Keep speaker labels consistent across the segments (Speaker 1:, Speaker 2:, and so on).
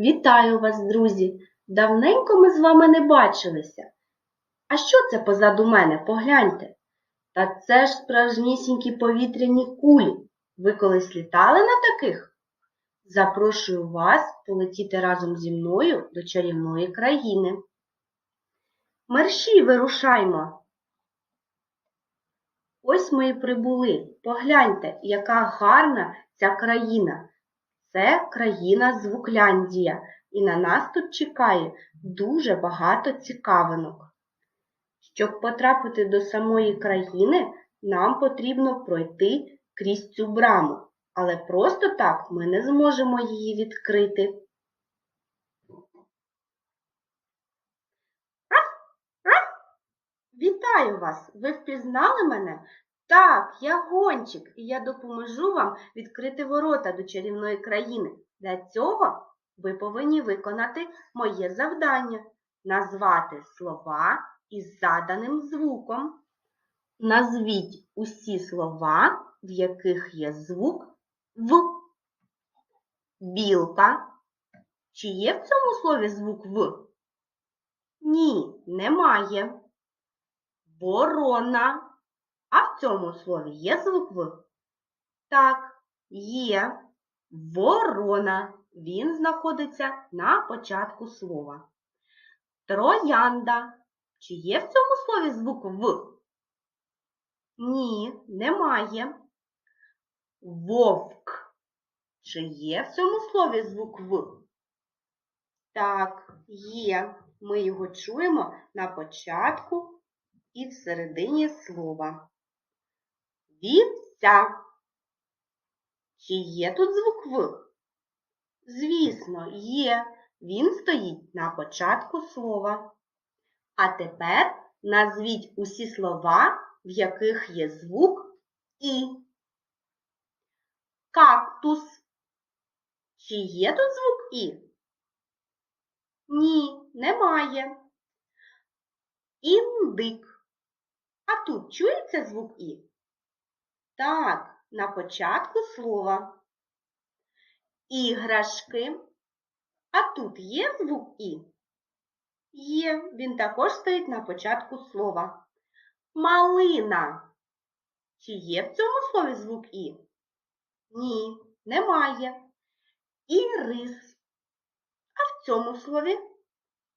Speaker 1: Вітаю вас, друзі! Давненько ми з вами не бачилися. А що це позаду мене? Погляньте. Та це ж справжнісінькі повітряні кулі. Ви колись літали на таких? Запрошую вас полетіти разом зі мною до чарівної країни. Мерщій вирушаймо. Ось ми і прибули. Погляньте, яка гарна ця країна. Це країна Звукляндія, і на нас тут чекає дуже багато цікавинок. Щоб потрапити до самої країни, нам потрібно пройти крізь цю браму, але просто так ми не зможемо її відкрити. Вітаю вас! Ви впізнали мене? Так, я гончик, і я допоможу вам відкрити ворота до чарівної країни. Для цього ви повинні виконати моє завдання назвати слова із заданим звуком. Назвіть усі слова, в яких є звук В. Білка. Чи є в цьому слові звук В? Ні, немає. Ворона. В цьому слові є звук В? Так, є. Ворона. Він знаходиться на початку слова. Троянда. Чи є в цьому слові звук В? Ні, немає. Вовк. Чи є в цьому слові звук В? Так, є. Ми його чуємо на початку і в середині слова. Вівця. Чи є тут звук В? Звісно, є. Він стоїть на початку слова. А тепер назвіть усі слова, в яких є звук І. Кактус. Чи є тут звук І? Ні, немає. Індик. А тут чується звук І? Так, на початку слова. Іграшки. А тут є звук І? Є, він також стоїть на початку слова. Малина. Чи є в цьому слові звук І? Ні, немає. Ірис. А в цьому слові?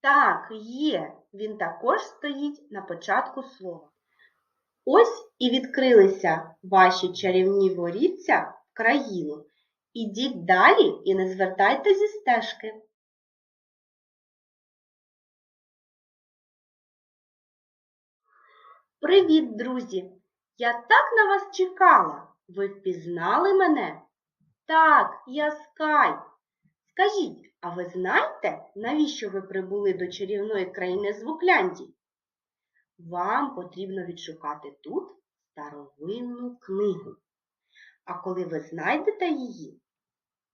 Speaker 1: Так, є. Він також стоїть на початку слова. Ось і відкрилися ваші чарівні воріття в країну. Ідіть далі і не звертайте зі стежки. Привіт, друзі! Я так на вас чекала. Ви впізнали мене? Так, я Скай. Скажіть, а ви знаєте, навіщо ви прибули до чарівної країни Звукляндії? Вам потрібно відшукати тут старовинну книгу. А коли ви знайдете її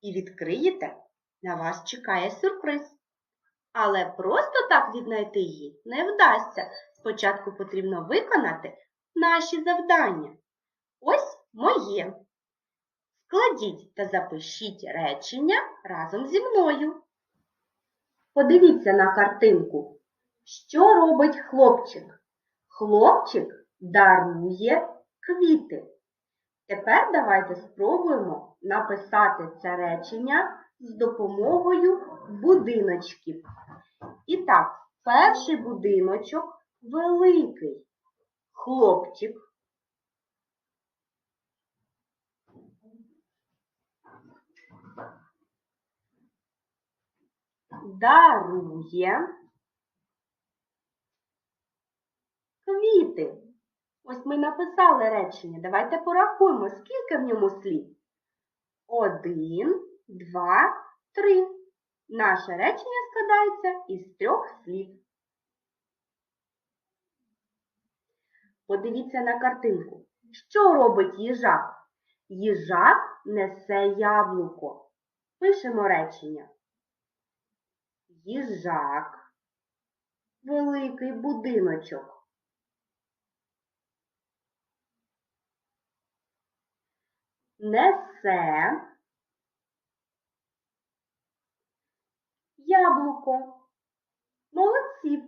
Speaker 1: і відкриєте, на вас чекає сюрприз. Але просто так віднайти її не вдасться. Спочатку потрібно виконати наші завдання. Ось моє. Складіть та запишіть речення разом зі мною. Подивіться на картинку. Що робить хлопчик? Хлопчик дарує квіти. Тепер давайте спробуємо написати це речення з допомогою будиночків. І так, перший будиночок великий. Хлопчик. Дарує квіти. Ось ми написали речення. Давайте порахуємо, скільки в ньому слів. Один, два, три. Наше речення складається із трьох слів. Подивіться на картинку. Що робить їжак? Їжак несе яблуко. Пишемо речення. Їжак. Великий будиночок. Несе яблуко. Молодці.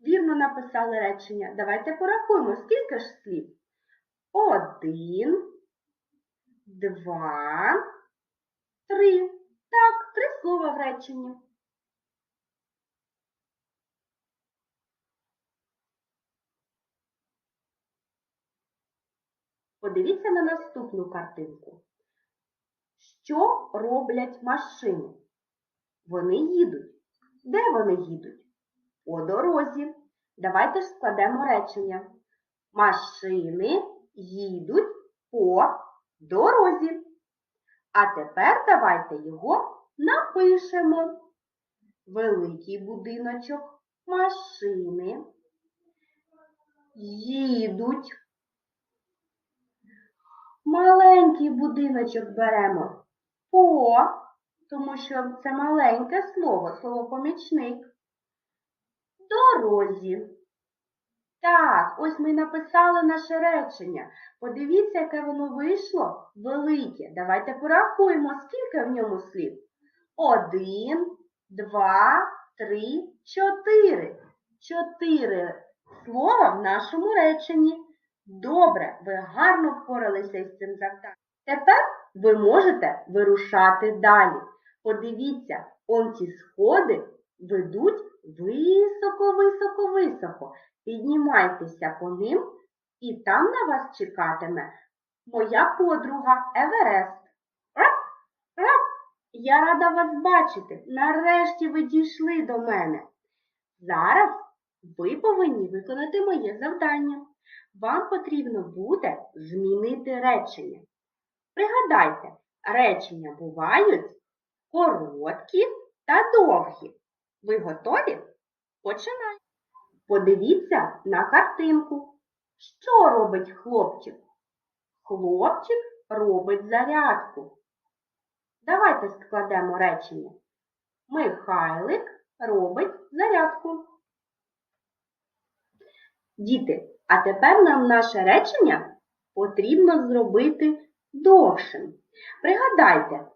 Speaker 1: Вірно написали речення. Давайте порахуємо, скільки ж слів. Один, два, три. Так, три слова в реченні. Подивіться на наступну картинку. Що роблять машини? Вони їдуть. Де вони їдуть? По дорозі. Давайте ж складемо речення. Машини їдуть по дорозі. А тепер давайте його напишемо. Великий будиночок, машини їдуть. Маленький будиночок беремо по, тому що це маленьке слово, слово помічник. Дорозі. Так, ось ми написали наше речення. Подивіться, яке воно вийшло велике. Давайте порахуємо, скільки в ньому слів. Один, два, три, чотири. Чотири слова в нашому реченні. Добре, ви гарно впоралися із цим завданням. Тепер ви можете вирушати далі. Подивіться, он ці сходи ведуть високо-високо-високо. Піднімайтеся по ним, і там на вас чекатиме моя подруга Еверест. Я рада вас бачити. Нарешті ви дійшли до мене. Зараз ви повинні виконати моє завдання. Вам потрібно буде змінити речення. Пригадайте, речення бувають короткі та довгі. Ви готові? Починаємо. Подивіться на картинку. Що робить хлопчик? Хлопчик робить зарядку. Давайте складемо речення. Михайлик робить зарядку. Діти, а тепер нам наше речення потрібно зробити довшим. Пригадайте,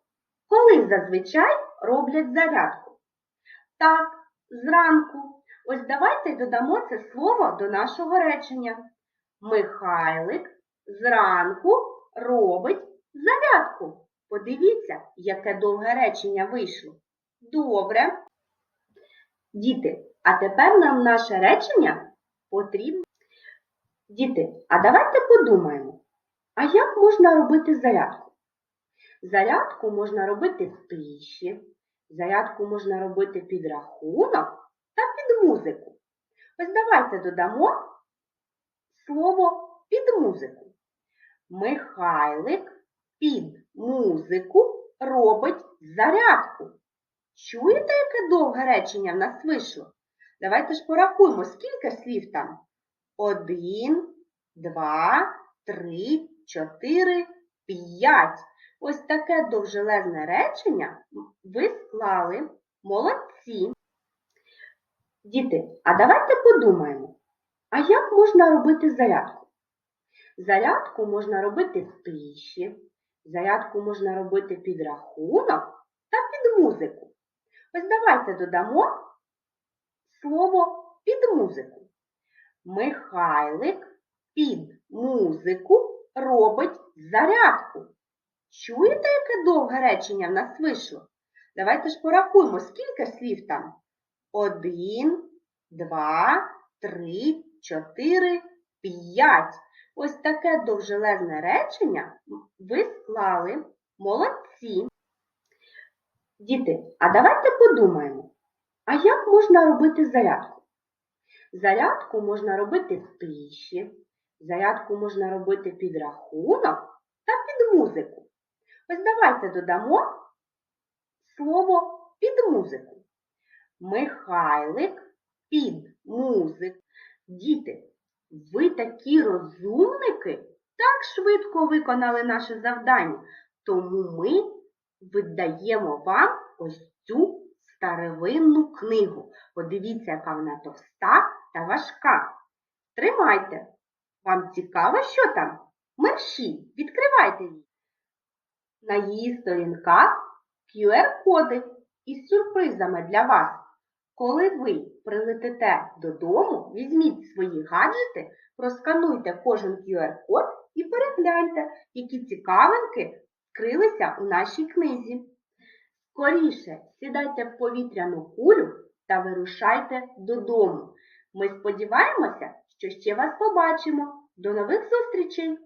Speaker 1: коли зазвичай роблять зарядку? Так, зранку. Ось давайте додамо це слово до нашого речення. Михайлик зранку робить зарядку. Подивіться, яке довге речення вийшло. Добре. Діти, а тепер нам наше речення потрібно. Діти, а давайте подумаємо, а як можна робити зарядку? Зарядку можна робити в тиші, зарядку можна робити під рахунок та під музику. Ось давайте додамо слово під музику. Михайлик під музику робить зарядку. Чуєте, яке довге речення в нас вийшло? Давайте ж порахуємо, скільки слів там. Один, два, три, чотири, п'ять. Ось таке довжелезне речення ви склали. Молодці. Діти, а давайте подумаємо, а як можна робити зарядку? Зарядку можна робити в тиші, зарядку можна робити під рахунок та під музику. Ось давайте додамо слово під музику. Михайлик під музику робить зарядку. Чуєте, яке довге речення в нас вийшло? Давайте ж порахуємо, скільки слів там. Один, два, три, чотири, п'ять. Ось таке довжелезне речення ви склали. Молодці. Діти, а давайте подумаємо, а як можна робити зарядку? Зарядку можна робити в тиші, зарядку можна робити під рахунок та під музику. Ось давайте додамо слово під музику. Михайлик під музику. Діти, ви такі розумники, так швидко виконали наше завдання, тому ми видаємо вам ось цю старовинну книгу. Подивіться, яка вона товста та важка. Тримайте. Вам цікаво, що там? Мерші, відкривайте її. На її сторінках QR-коди. із сюрпризами для вас. Коли ви прилетите додому, візьміть свої гаджети, проскануйте кожен QR-код і перегляньте, які цікавинки скрилися у нашій книзі. Скоріше сідайте в повітряну кулю та вирушайте додому. Ми сподіваємося, що ще вас побачимо. До нових зустрічей!